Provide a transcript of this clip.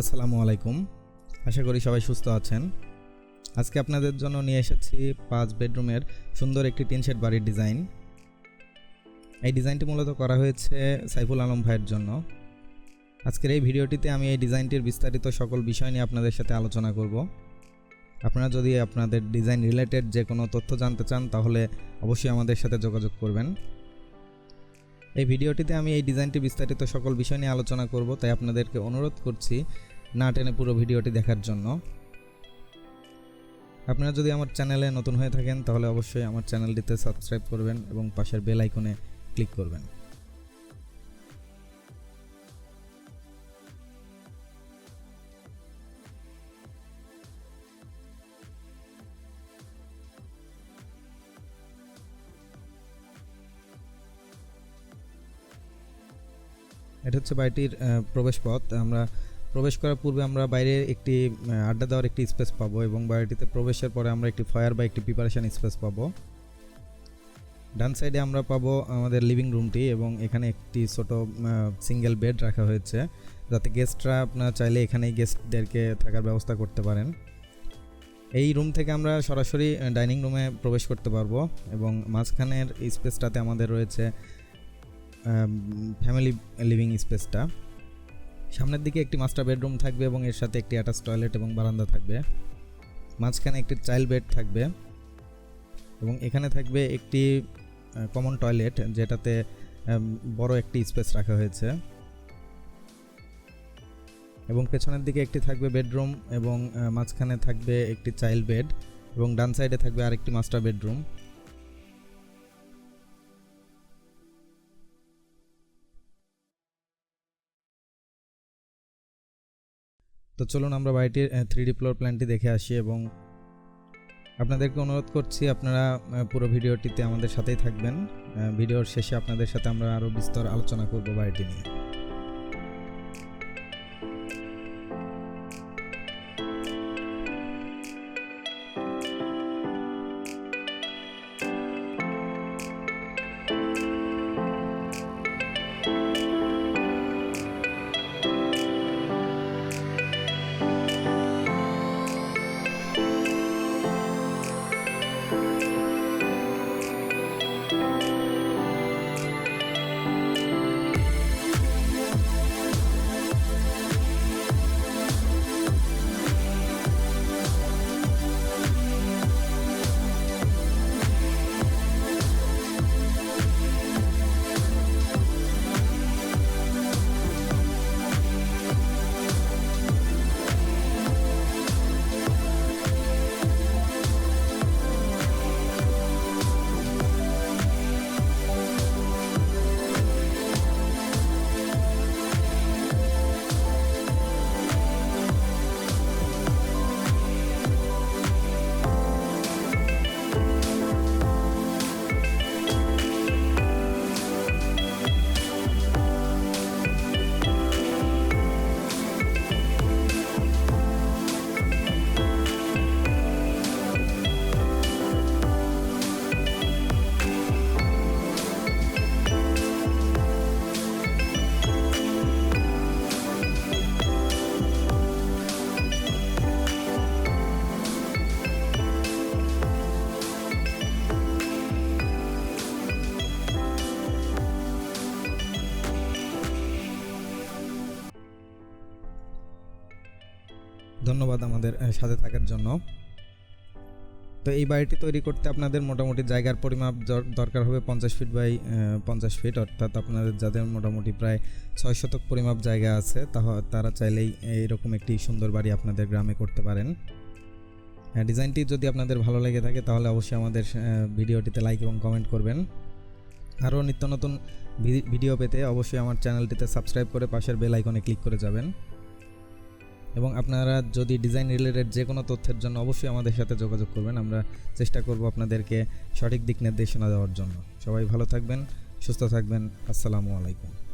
আসসালামু আলাইকুম। আশা করি সবাই সুস্থ আছেন। আজকে আপনাদের জন্য নিয়ে এসেছি পাঁচ বেডরুমের সুন্দর একটি টিন শেড বাড়ির ডিজাইন। এই ডিজাইনটি মূলত করা হয়েছে সাইফুল আলম ভাইয়ের জন্য। আজকের এই ভিডিওটিতে আমি এই ডিজাইনটির বিস্তারিত সকল বিষয় নিয়ে আপনাদের সাথে আলোচনা করব। আপনারা যদি আপনাদের ডিজাইন রিলেটেড যে কোনো তথ্য জানতে চান, তাহলে অবশ্যই আমাদের সাথে যোগাযোগ করবেন। এই ভিডিওটিতে আমি এই ডিজাইনটি বিস্তারিত সকল বিষয় নিয়ে আলোচনা করব, তাই আপনাদেরকে অনুরোধ করছি না টেনে পুরো ভিডিওটি দেখার জন্য। আপনারা যদি আমার চ্যানেলে নতুন হয়ে থাকেন, তাহলে অবশ্যই আমার চ্যানেলটিতে সাবস্ক্রাইব করবেন এবং পাশের বেল আইকনে ক্লিক করবেন। এটা হচ্ছে বাড়িটির আহ, প্রবেশপথ। আমরা প্রবেশ করার পূর্বে আমরা বাইরে একটি আড্ডা দেওয়ার একটি স্পেস পাবো এবং বাড়িটিতে প্রবেশের পরে আমরা একটি ফায়ার বা একটি প্রিপারেশন স্পেস পাবো। ডান সাইডে আমরা পাবো আমাদের লিভিং রুমটি এবং এখানে একটি ছোট সিঙ্গেল বেড রাখা হয়েছে। যাতে গেস্টরা আপনারা চাইলে এখানেই গেস্টদেরকে থাকার ব্যবস্থা করতে পারেন। এই রুম থেকে আমরা সরাসরি ডাইনিং রুমে প্রবেশ করতে পারব এবং মাঝখানের স্পেসটাতে আমাদের রয়েছে ফ্যামিলি লিভিং স্পেসটা সামনের দিকে একটি মাস্টার বেডরুম থাকবে এবং এর সাথে একটি অ্যাটাচ টয়লেট এবং বারান্দা থাকবে। মাঝখানে একটি চাইল্ড বেড থাকবে এবং এখানে থাকবে একটি কমন টয়লেট যেটাতে বড় একটি স্পেস রাখা হয়েছে। এবং পেছনের দিকে একটি থাকবে বেডরুম এবং মাঝখানে থাকবে একটি চাইল্ড বেড এবং ডান সাইডে থাকবে আরেকটি মাস্টার বেডরুম তো চলুন আমরা বাড়িটির থ্রি ডি ফ্লোর প্ল্যানটি দেখে আসি এবং আপনাদেরকে অনুরোধ করছি আপনারা পুরো ভিডিওটিতে আমাদের সাথেই থাকবেন। ভিডিওর শেষে আপনাদের সাথে আমরা আরও বিস্তর আলোচনা করব বাড়িটি নিয়ে। ধন্যবাদ আমাদের সাথে থাকার জন্য। তো এই বাড়িটি তৈরি করতে আপনাদের মোটামুটি জায়গার পরিমাপ দরকার হবে পঞ্চাশ ফিট বাই পঞ্চাশ ফিট অর্থাৎ আপনাদের যাদের মোটামুটি প্রায় ছয় শতক পরিমাপ জায়গা আছে তারা চাইলেই এইরকম একটি সুন্দর বাড়ি আপনাদের গ্রামে করতে পারেন। হ্যাঁ ডিজাইনটি যদি আপনাদের ভালো লেগে থাকে, তাহলে অবশ্যই আমাদের ভিডিওটিতে লাইক এবং কমেন্ট করবেন। আরও নিত্য নতুন ভিডিও পেতে অবশ্যই আমার চ্যানেলটিতে সাবস্ক্রাইব করে পাশের বেল আইকনে ক্লিক করে যাবেন। এবং আপনারা যদি ডিজাইন রিলেটেড যে কোনো তথ্যের জন্য অবশ্যই আমাদের সাথে যোগাযোগ করবেন। আমরা চেষ্টা করব আপনাদেরকে সঠিক দিক নির্দেশনা দেওয়ার জন্য। সবাই ভালো থাকবেন, সুস্থ থাকবেন। আসসালামু আলাইকুম।